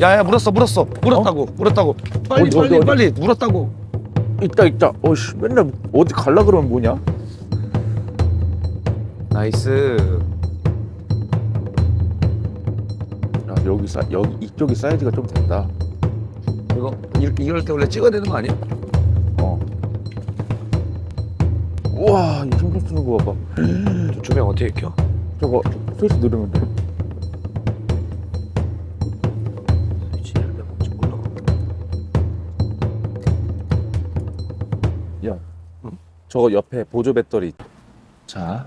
야야 물었어 물었어 물었다고 물었다고 빨리 어디, 빨리 어디, 어디? 빨리 물었다고 있다 있다. 어씨 맨날 어디 갈라 그러면 뭐냐? 나이스 야, 여기 사 여기 이쪽이 사이즈가 좀 된다. 이거 이, 이럴 때 원래 찍어야 되는 거 아니야? 우와 이 힘좀 쓰는 거 봐봐. 저 조명 어떻게 켜? 저거 스위치 누르면 돼. 야, 저거 옆에 보조 배터리. 자,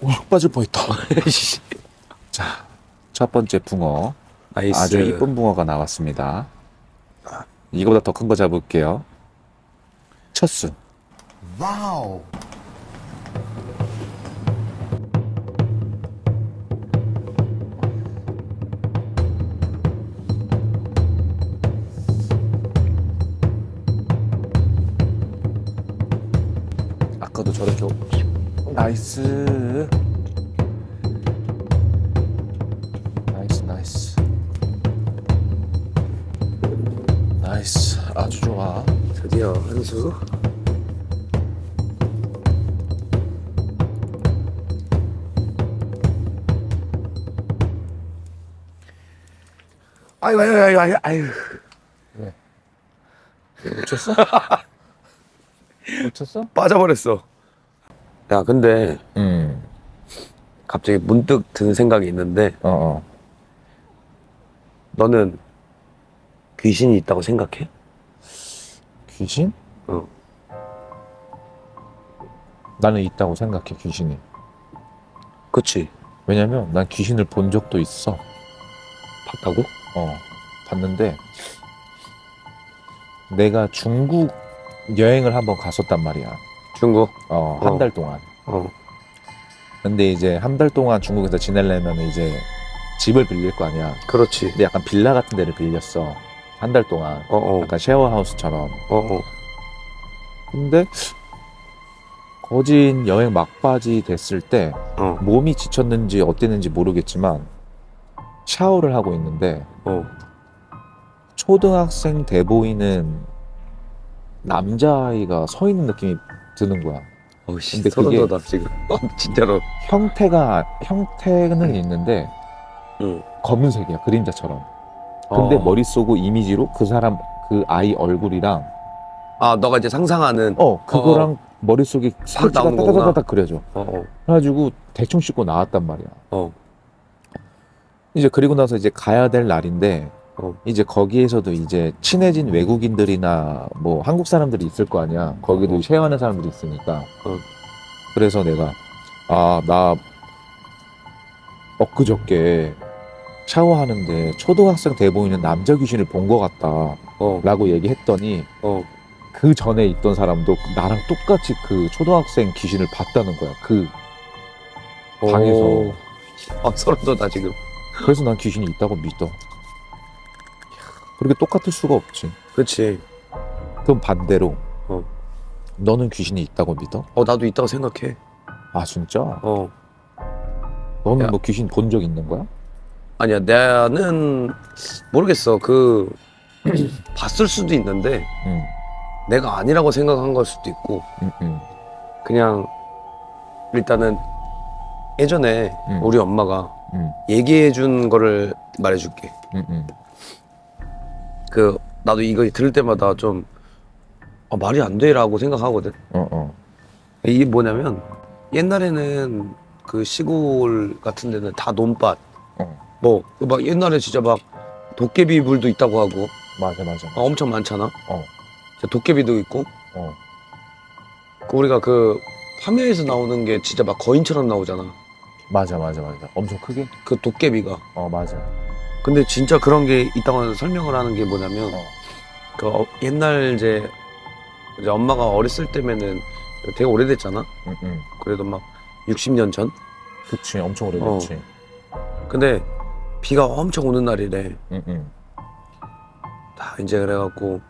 오, 흙 빠질 뻔했다. 자, 첫 번째 붕어. 나이스 아주 이쁜 붕어가 나왔습니다. 이거보다 더 큰 거 잡을게요. 첫 수. Wow. 아까도 저렇게 오- 나이스 나이스 나이스 나이스 아주 좋아 드디어 한수 아유 아유 아유 아유 아유 놓쳤어? 놓쳤어? 빠져버렸어 야 근데 응 갑자기 문득 드는 생각이 있는데 어 어 너는 귀신이 있다고 생각해? 귀신? 어. 나는 있다고 생각해 귀신이 그치 왜냐면 난 귀신을 본 적도 있어 봤다고? 어 봤는데 내가 중국 여행을 한번 갔었단 말이야. 중국? 어 어. 한 달 동안. 어. 근데 이제 한 달 동안 중국에서 지내려면 이제 집을 빌릴 거 아니야. 그렇지. 근데 약간 빌라 같은 데를 빌렸어. 한 달 동안. 어어. 약간 쉐어하우스처럼. 어어. 근데 거진 여행 막바지 됐을 때 어. 몸이 지쳤는지 어땠는지 모르겠지만 샤워를 하고 있는데 어. 초등학생 돼 보이는 남자아이가 서 있는 느낌이 드는 거야. 어씨 근데 소름 그게- 돋아 지금 어, 진짜로 형태가 형태는 있는데 응. 검은색이야 그림자처럼. 근데 어. 머릿 속으로 이미지로 그 사람 그 아이 얼굴이랑 아 너가 이제 상상하는 어 그거랑 머릿속에 사지가 나오는 거구나. 따다다닥 그려져. 어 어 그래가지고 대충 씻고 나왔단 말이야. 어. 이제 그리고 나서 이제 가야 될 날인데 어. 이제 거기에서도 이제 친해진 외국인들이나 뭐 한국 사람들이 있을 거 아니야. 거기도 어. 쉐어하는 사람들이 있으니까. 어. 그래서 내가 아 나 엊그저께 샤워하는데 초등학생 돼 보이는 남자 귀신을 본 것 같다라고 어. 얘기했더니 어. 그 전에 있던 사람도 나랑 똑같이 그 초등학생 귀신을 봤다는 거야. 그 방에서. 오. 아 소름 돋아 지금 그래서 난 귀신이 있다고 믿어. 그렇게 똑같을 수가 없지. 그치 그럼 반대로 어. 너는 귀신이 있다고 믿어? 어 나도 있다고 생각해 아 진짜? 어 너는 야. 뭐 귀신 본 적 있는 거야? 아니야 나는 모르겠어 그 봤을 수도 있는데 응, 내가 아니라고 생각한 걸 수도 있고 응, 응, 그냥 일단은 예전에 음. 우리 엄마가 응, 얘기해 준 거를 말해줄게. 응, 응. 그 나도 이거 들을 때마다 좀 어, 말이 안 돼라고 생각하거든. 어, 어, 이게 뭐냐면 옛날에는 그 시골 같은 데는 다 논밭. 어. 뭐 막 옛날에 진짜 막 도깨비 물도 있다고 하고. 맞아, 맞아. 어, 엄청 많잖아. 어, 진짜 도깨비도 있고. 어, 그 우리가 그 화면에서 나오는 게 진짜 막 거인처럼 나오잖아 맞아, 맞아, 맞아. 엄청 크게? 그 도깨비가 어, 맞아. 근데 진짜 그런 게 있다고 설명을 하는 게 뭐냐면 어. 그 어, 옛날 이제 이제 엄마가 어렸을 때면은 되게 오래됐잖아 응, 응. 그래도 막 60년 전 그치, 엄청 오래됐지. 근데 비가 엄청 오는 날이래 응, 응, 다 이제 그래갖고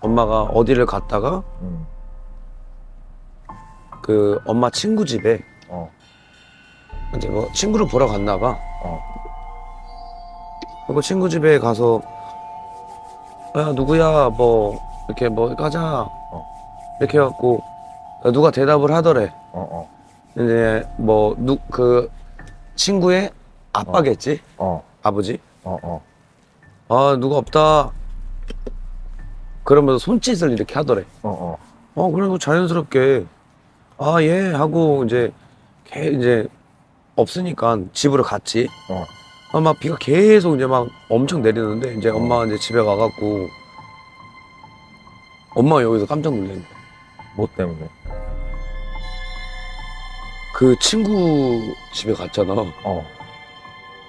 엄마가 어디를 갔다가 응, 그 엄마 친구 집에 어. 이제 뭐 친구를 보러 갔나 봐. 어. 그리고 친구 집에 가서 야 누구야 뭐 이렇게 뭐 가자 이렇게 해갖고 누가 대답을 하더래. 어. 이제 뭐 누 그 친구의 아빠겠지 어. 아버지. 어. 어. 아 누가 없다. 그러면서 손짓을 이렇게 하더래. 어. 어. 어 그리고 자연스럽게 아 예 하고 이제 개 이제 없으니까 집으로 갔지. 어. 아, 막 비가 계속 이제 막 엄청 내리는데 이제 엄마가 이제 집에 가갖고 엄마가 여기서 깜짝 거야. 뭐 때문에? 그 친구 집에 갔잖아. 어.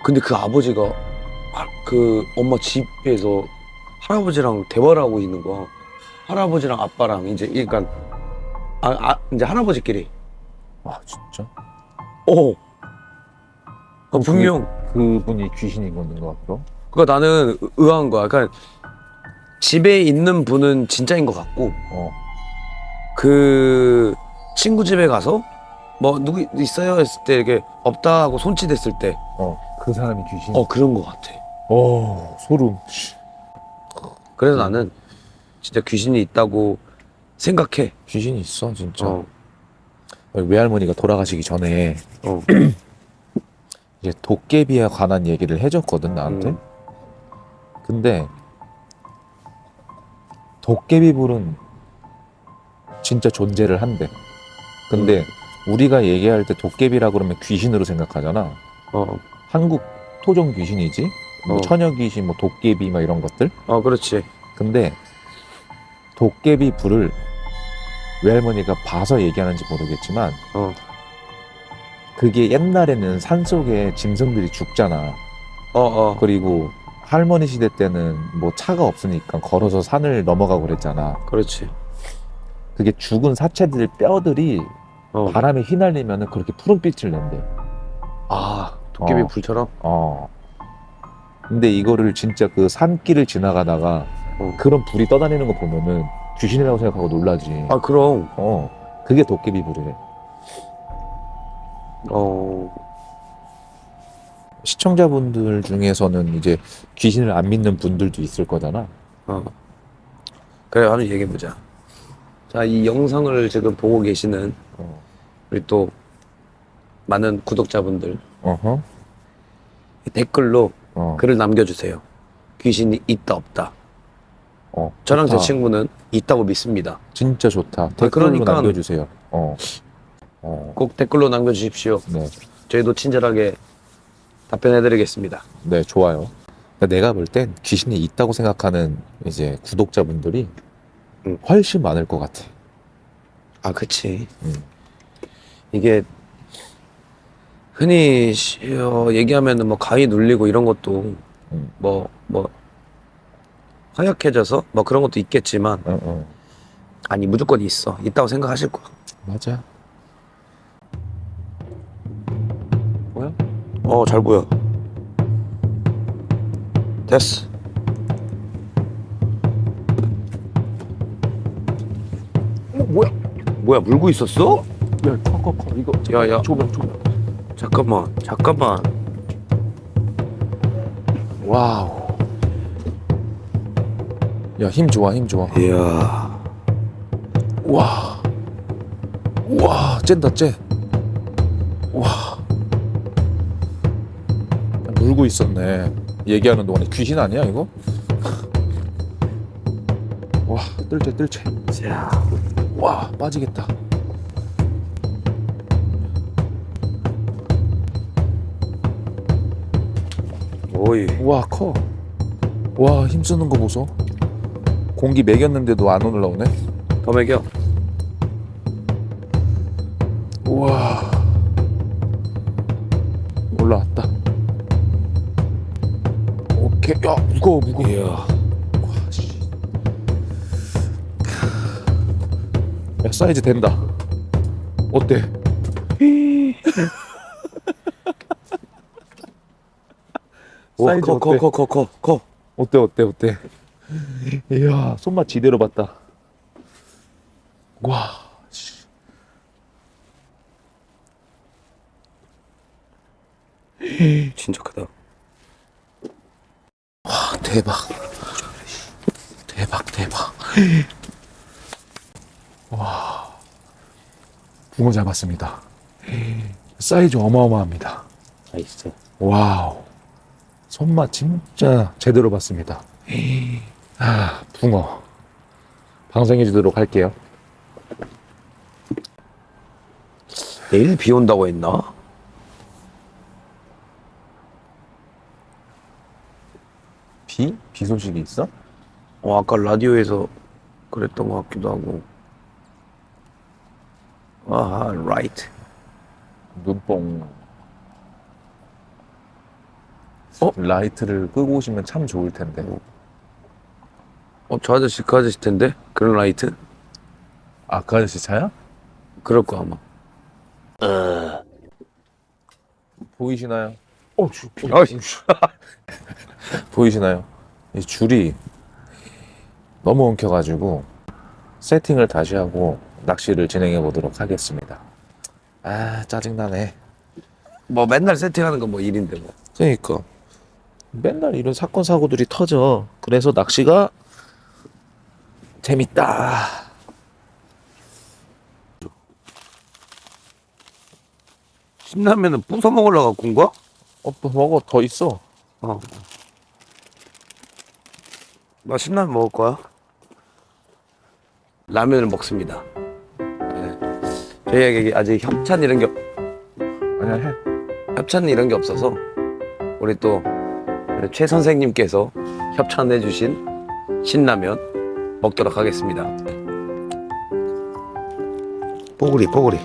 근데 그 아버지가 하- 그 엄마 집에서 할아버지랑 대화를 하고 있는 거야. 할아버지랑 아빠랑 이제 그러니까 아, 아 이제 할아버지끼리. 아 진짜? 어. 어, 분명 그 분이 귀신인 건가 그럼? 그러니까 나는 의- 의아한 거야. 그러니까 집에 있는 분은 진짜인 것 같고 어. 그 친구 집에 가서 뭐 누구 있어요 했을 때 이렇게 없다 하고 손짓했을 때 어 어. 그 사람이 귀신. 그런 것 같아. 어. 소름. 그래서 나는 진짜 귀신이 있다고 생각해. 귀신이 있어 진짜. 어. 외할머니가 돌아가시기 전에 어. 이제 도깨비에 관한 얘기를 해줬거든 나한테. 음. 근데 도깨비 불은 진짜 존재를 한대. 근데 우리가 얘기할 때 도깨비라 그러면 귀신으로 생각하잖아. 어. 한국 토종 귀신이지. 뭐 어. 처녀 귀신, 뭐 도깨비 막 이런 것들. 어, 그렇지. 근데 도깨비 불을 외할머니가 봐서 얘기하는지 모르겠지만 어. 그게 옛날에는 산 속에 짐승들이 죽잖아. 어, 어. 그리고 할머니 시대 때는 뭐 차가 없으니까 걸어서 산을 넘어가고 그랬잖아. 그렇지. 그게 죽은 사체들 뼈들이 어. 바람에 휘날리면 그렇게 푸른빛을 낸대. 아, 도깨비 어. 불처럼? 어. 근데 이거를 진짜 그 산길을 지나가다가 어. 그런 불이 떠다니는 거 보면은 귀신이라고 생각하고 놀라지. 아, 그럼. 어. 그게 도깨비 불이래. 어. 시청자분들 중에서는 이제 귀신을 안 믿는 분들도 있을 거잖아. 어. 그래, 한번 얘기해보자. 자, 이 영상을 지금 보고 계시는 어. 우리 또 많은 구독자분들 어허. 댓글로 어. 글을 남겨주세요. 귀신이 있다, 없다. 어. 저랑 제 좋다. 친구는 있다고 믿습니다. 진짜 좋다. 댓글로 그러니까- 남겨주세요. 어. 어. 꼭 댓글로 남겨주십시오. 네. 저희도 친절하게 답변해드리겠습니다. 네, 좋아요. 그러니까 내가 볼 땐 귀신이 있다고 생각하는 이제 구독자분들이 음. 훨씬 많을 것 같아. 아, 그치. 음. 이게 흔히 시- 어, 얘기하면은 뭐 가위 눌리고 이런 것도 음. 뭐, 뭐, 허약해져서 뭐 그런 것도 있겠지만 어, 어. 아니, 무조건 있어. 있다고 생각하실 거야. 맞아. 어, 잘 보여. 됐어. 어, 뭐야? 뭐야, 물고 있었어? 야, 커, 커, 커. 이거. 야, 야. 조명, 조명. 잠깐만, 잠깐만. 와우. 야, 힘 좋아, 힘 좋아. 이야. 와. 와, 쨘다, 쨘. 와. 물고 있었네. 얘기하는 동안에 귀신 아니야, 이거? 와, 뜰채, 뜰채. 자, 와, 빠지겠다. 오이. 와, 커. 와, 힘쓰는 거 보소. 공기 매겼는데도 안 올라오네. 더 먹여. 어우 무거워. 야. 야 사이즈 된다. 어때? 사이즈 어, 커, 커, 커, 커, 커, 커. 어때 어때 어때? 이야 손맛 지대로 봤다. 와. 씨. 진짜 크다. 아, 대박. 대박, 대박. 와. 붕어 잡았습니다. 사이즈 어마어마합니다. 나이스. 와우. 손맛 진짜 제대로 봤습니다. 아, 붕어. 방생해 주도록 할게요. 내일 비 온다고 했나? 비? 비 소식이 있어? 어, 아까 라디오에서 그랬던 것 같기도 하고. 아하, 라이트. 눈뽕. 어? 라이트를 끄고 오시면 참 좋을 텐데. 어, 저 아저씨 그 아저씨 텐데? 그런 라이트? 아, 그 아저씨 차야? 그럴 거 아마. 보이시나요? 어, 주, 아이씨. 보이시나요? 이 줄이 너무 엉켜가지고 세팅을 다시 하고 낚시를 진행해 보도록 하겠습니다. 아 짜증나네. 뭐 맨날 세팅하는 건 뭐 일인데 뭐. 그러니까 맨날 이런 사건 사고들이 터져. 그래서 낚시가 재밌다. 신라면은 부숴 먹으려고 온 거야? 어, 또 먹어 더 있어. 어. 나 신라면 먹을 거야. 라면을 먹습니다. 네. 저희에게 아직 협찬 이런 게 없- 아니야 해. 협찬 이런 게 없어서 우리 또 최 선생님께서 협찬해 주신 신라면 먹도록 하겠습니다. 뽀글이 뽀글이.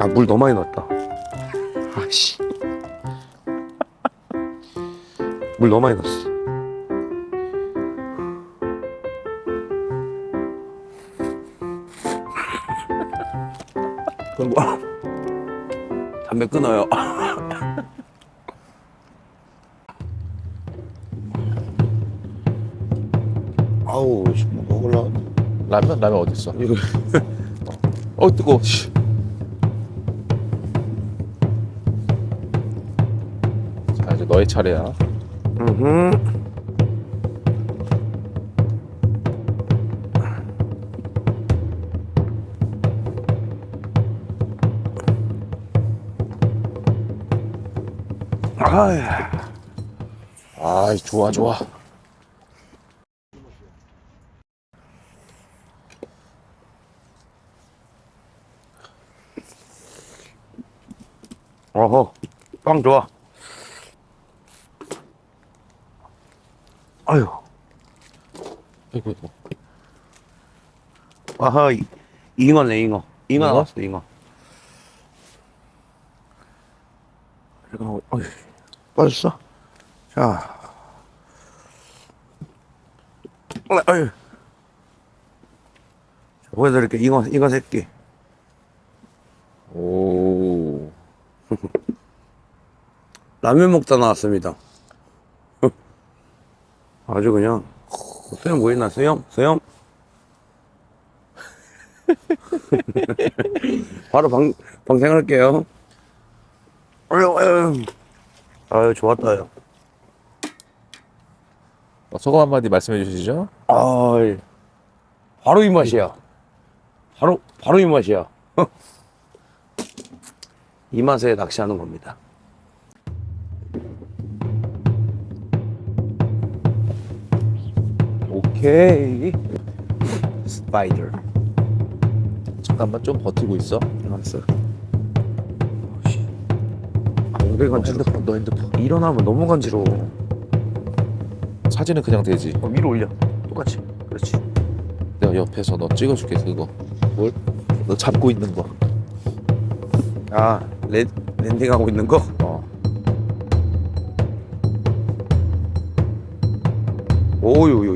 아 물 너무 많이 넣었다. 아씨. 물 너무 많이 넣었어. 그럼 뭐 담배 끊어요. 아우, 씨, 뭐 먹을라. 라면 라면 어디 있어? 이거 어 뜨거. 씨. 자 이제 너의 차례야. 음. 아, 아 좋아 좋아. 어허, 빵 좋아. 아유, 이거 이거. 아하, 이- 잉어네, 잉어. 잉어 잉어? 나왔어, 잉어. 잠깐만, 어휴, 빠졌어? 자. 어, 아유. 자, 보여드릴게, 잉어, 잉어 새끼. 오. 라면 먹다 나왔습니다. 아주 그냥 수염 보이나 수염 수염 바로 방 방생할게요. 아유 아유 아유 좋았다 요. 어, 소감 한마디 말씀해 주시죠. 아 바로 이 맛이야. 바로 바로 이 맛이야. 이 맛에 낚시하는 겁니다. 오케이. 스파이더. 잠깐만 좀 버티고 있어. 알았어. 아, 오래 너 간지러. 핸드폰 너 핸드폰. 일어나면 너무 간지러워. 사진은 그냥 되지. 어, 위로 올려. 똑같이. 그렇지. 내가 옆에서 너 찍어줄게 그거. 뭘? 너 잡고 있는 거. 아, 랜, 랜딩하고 있는 거? 어. 오유유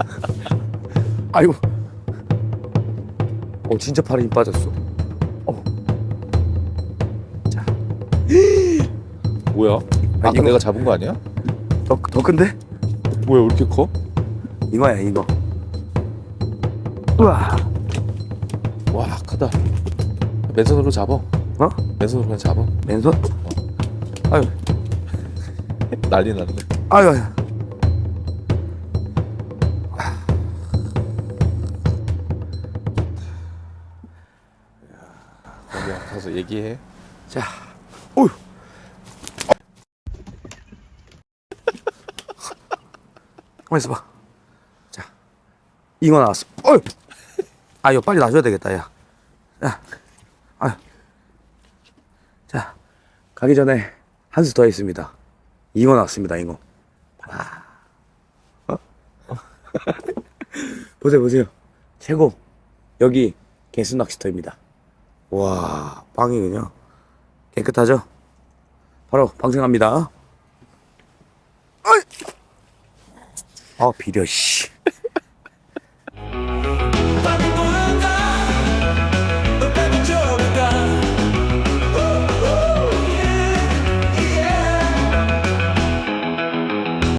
어 진짜 팔에 힘 빠졌어 어. 뭐야? 아까 이거- 내가 잡은 거 아니야? 더, 더 큰데? 뭐야 왜 이렇게 커? 잉어야 잉어 우와 와 크다. 맨손으로 잡아. 어? 맨손으로 그냥 잡아. 맨손? 아유 난리 났네. 아유 아유 가서 얘기해. 자 어휴. 가만 있어봐. 자 잉어 나왔어. 어휴. 아 이거 빨리 놔줘야 되겠다 야. 야, 아유 자 가기 전에 한 수 더 있습니다. 잉어 나왔습니다 잉어. 아. 어? 보세요 보세요. 최고. 여기 개수 낚시터입니다 와 빵이 그냥 깨끗하죠? 바로 방생합니다. 아 비려 씨.